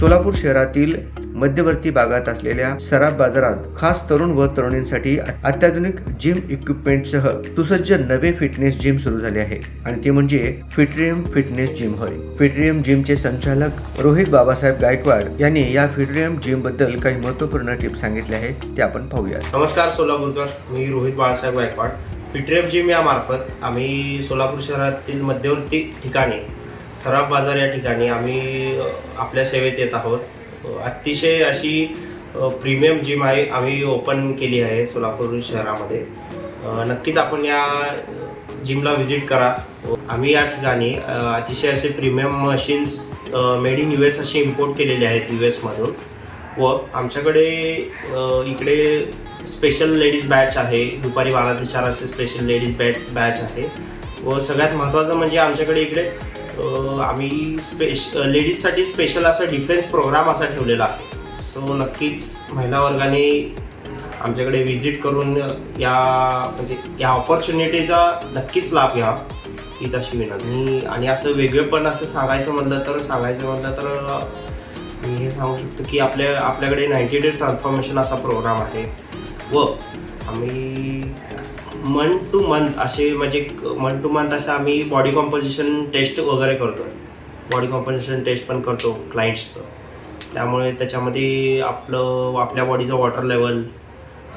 सोलापूर शहरातील मध्यवर्ती भागात असलेल्या सराफ बाजारात खास तरुण व तरुणींसाठी अत्याधुनिक जिम इक्विपमेंटसह सुसज्ज नवे फिटनेस जिम सुरू झाले आहे. आणि ते म्हणजे फिटरियम फिटनेस जिम होय. फिटरियम जिमचे संचालक रोहित बाबासाहेब गायकवाड यांनी या फिटरियम जिमबद्दल काही महत्त्वपूर्ण टिप्स सांगितले आहेत ते आपण पाहूया नमस्कार सोलापूरकर. मी रोहित बाळासाहेब गायकवाड. फिटरियम जिम यामार्फत आम्ही सोलापूर शहरातील मध्यवर्ती ठिकाणी सराफ बाजार या ठिकाणी आम्ही आपल्या सेवेत येत आहोत. अतिशय अशी प्रीमियम जिम आहे आम्ही ओपन केली आहे सोलापूर शहरामध्ये. नक्कीच आपण या जिमला व्हिजिट करा. आम्ही या ठिकाणी अतिशय असे premium machines made in U S असे इम्पोर्ट केलेले आहेत यू एसमधून व आमच्याकडे इकडे स्पेशल लेडीज बॅच आहे. दुपारी बारा ते चार असे स्पेशल लेडीज बॅच बॅच आहे. व सगळ्यात महत्त्वाचं म्हणजे आमच्याकडे इकडे आम्ही स्पेश लेडीजसाठी स्पेशल असा डिफेन्स प्रोग्राम असा ठेवलेला. आहे सो नक्कीच महिला वर्गाने आमच्याकडे व्हिजिट करून या म्हणजे या ऑपॉर्च्युनिटीचा नक्कीच लाभ घ्या. हीच अशी विनंती. आणि असं वेगळेपण असं सांगायचं म्हटलं तर सांगायचं म्हटलं तर मी हे सांगू शकतो की आपल्या आपल्याकडे नाईन्टी डे ट्रान्सफॉर्मेशन असा प्रोग्राम आहे. व आम्ही मंथ टू मंथ असे म्हणजे मंथ टू मंथ असं आम्ही बॉडी कॉम्पोजिशन टेस्ट वगैरे करतो बॉडी कॉम्पोजिशन टेस्ट पण करतो क्लायंट्सचं त्यामुळे त्याच्यामध्ये आपलं आपल्या बॉडीचं water level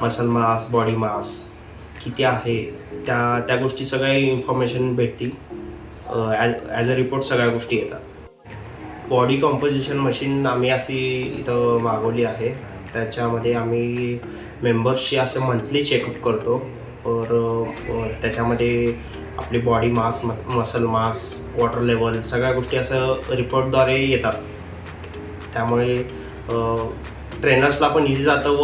muscle mass body mass किती आहे त्या त्या गोष्टी सगळ्या इन्फॉर्मेशन भेटतील. ॲज ॲज अ रिपोर्ट सगळ्या गोष्टी येतात. बॉडी कॉम्पोजिशन मशीन आम्ही अशी इथं मागवली आहे. त्याच्यामध्ये आम्ही मेंबर्सशी असं मंथली चेकअप करतो. और त्याच्यामध्ये आपली body mass muscle mass water level सगळ्या गोष्टी असं रिपोर्टद्वारे येतात. त्यामुळे ट्रेनर्सला पण इझी जातं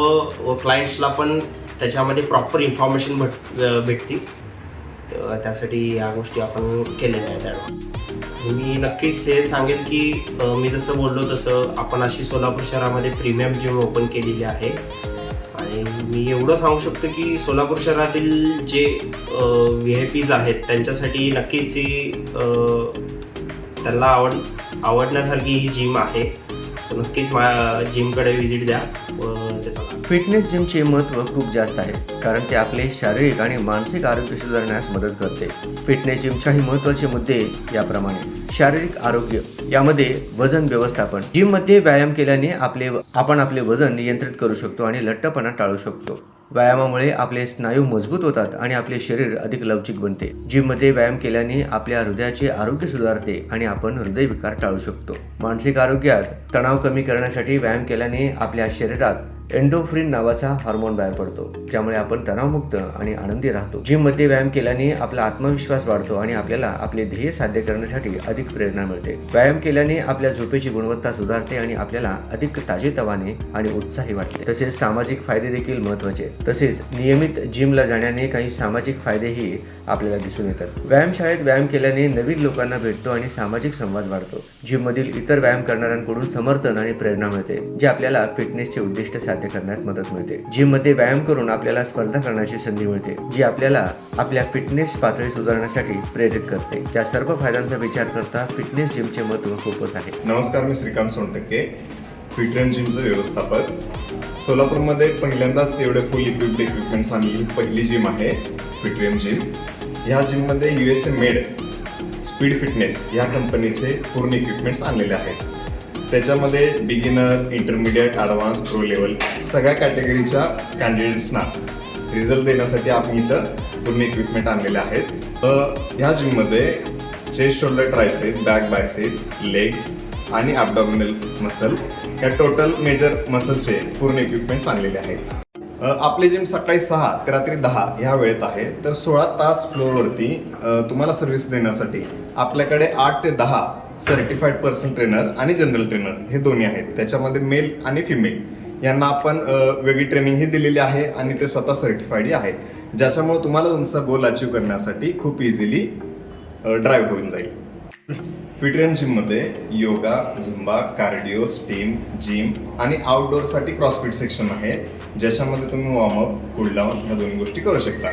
व क्लायंट्सला पण त्याच्यामध्ये प्रॉपर इन्फॉर्मेशन भेट भेटती त्यासाठी या गोष्टी आपण केलेल्या आहेत ॲड मी नक्कीच हे सांगेल की मी जसं बोललो तसं आपण अशी सोलापूर शहरामध्ये प्रीमियम जिम ओपन केलेली आहे. आणि मी एवढं सांगू शकतो की सोलापूर शहरातील जे व्ही आय पीज आहेत त्यांच्यासाठी नक्कीच ही त्यांना आवड आवडण्यासारखी ही जिम आहे. सो नक्कीच मा जिमकडे व्हिजिट द्या. त्याचा फिटनेस जिमचे महत्त्व खूप जास्त आहे कारण ते आपले शारीरिक आणि मानसिक आरोग्य सुधारण्यास मदत करते. फिटनेस जिमच्याही काही महत्त्वाचे मुद्दे याप्रमाणे. शारीरिक आरोग्य यामध्ये वजन व्यवस्थापन. जिममध्ये व्यायाम केल्याने आपले आपण आपले वजन नियंत्रित करू शकतो आणि लठ्ठपणा टाळू शकतो. व्यायामामुळे आपले स्नायू मजबूत होतात आणि आपले शरीर अधिक लवचिक बनते. जिममध्ये व्यायाम केल्याने आपल्या हृदयाचे आरोग्य सुधारते आणि आपण हृदयविकार टाळू शकतो. मानसिक आरोग्यात तणाव कमी करण्यासाठी व्यायाम केल्याने आपल्या शरीरात एन्डोफ्रिन नावाचा हार्मोन बाहेर पडतो ज्यामुळे आपण तणावमुक्त आणि आनंदी राहतो. जिममध्ये व्यायाम केल्याने आपला आत्मविश्वास वाढतो आणि आपल्याला आपले ध्येय साध्य करण्यासाठी अधिक प्रेरणा मिळते. व्यायाम केल्याने आपल्या झोपेची गुणवत्ता सुधारते आणि आपल्याला अधिक ताजेतवाने आणि उत्साही वाटते. तसेच सामाजिक फायदे देखील महत्त्वाचे तसेच नियमित जिमला जाण्याने काही सामाजिक फायदेही आपल्याला दिसून येतात. व्यायामशाळेत व्यायाम केल्याने नवीन लोकांना भेटतो आणि सामाजिक संवाद वाढतो. जिममधील इतर व्यायाम करणाऱ्यांकडून समर्थन आणि प्रेरणा मिळते जे आपल्याला फिटनेसचे उद्दिष्ट साध्य साध्य करण्यात मदत मिळते जिममध्ये व्यायाम करून आपल्याला स्पर्धा करण्याची संधी मिळते जी आपल्याला आपल्या फिटनेस पातळी सुधारण्यासाठी प्रेरित करते. त्या सर्व फायद्यांचा विचार करता फिटनेस जिमचे महत्त्व खूपच आहे. नमस्कार मी श्रीकांत सोनटक्के फिटरेन जिमचं व्यवस्थापक. सोलापूरमध्ये पहिल्यांदाच एवढे फुल इक्विप्ड इक्विपमेंट्स आणलेली पहिली जिम आहे फिटरेम जिम. ह्या जिममध्ये U S A made speed fitness या कंपनीचे पूर्ण इक्विपमेंट्स आणलेले आहेत. त्याच्यामध्ये beginner intermediate advance pro level सगळ्या कॅटेगरीच्या कॅन्डिडेट्सना रिझल्ट देण्यासाठी आपण इथं पूर्ण इक्विपमेंट आणलेले आहेत. ह्या जिममध्ये chest shoulder tricep back bicep legs आणि ॲबडॉमिनल मसल या टोटल मेजर मसलचे पूर्ण इक्विपमेंट्स आणलेले आहेत. आपले आपली जिम सकाळी सहा ते रात्री दहा ह्या वेळेत आहे. तर सोळा तास फ्लोअरवरती तुम्हाला सर्व्हिस देण्यासाठी आपल्याकडे आठ ते दहा सर्टिफाईड पर्सन ट्रेनर आणि जनरल ट्रेनर हे दोन्ही आहेत. त्याच्यामध्ये मेल आणि फिमेल यांना आपण वेगळी ट्रेनिंग ही दिलेली आहे आणि ते स्वतः सर्टिफाईडही आहेत. ज्याच्यामुळे तुम्हाला तुमचा गोल अचीव करण्यासाठी खूप इझिली ड्राईव्ह होऊन जाईल. फिटरेन जिममध्ये yoga zumba cardio steam gym आणि आउटडोअरसाठी क्रॉसफिट सेक्शन आहे. ज्याच्यामध्ये तुम्ही वॉर्मअप कूलडाऊन ह्या दोन्ही गोष्टी करू शकता.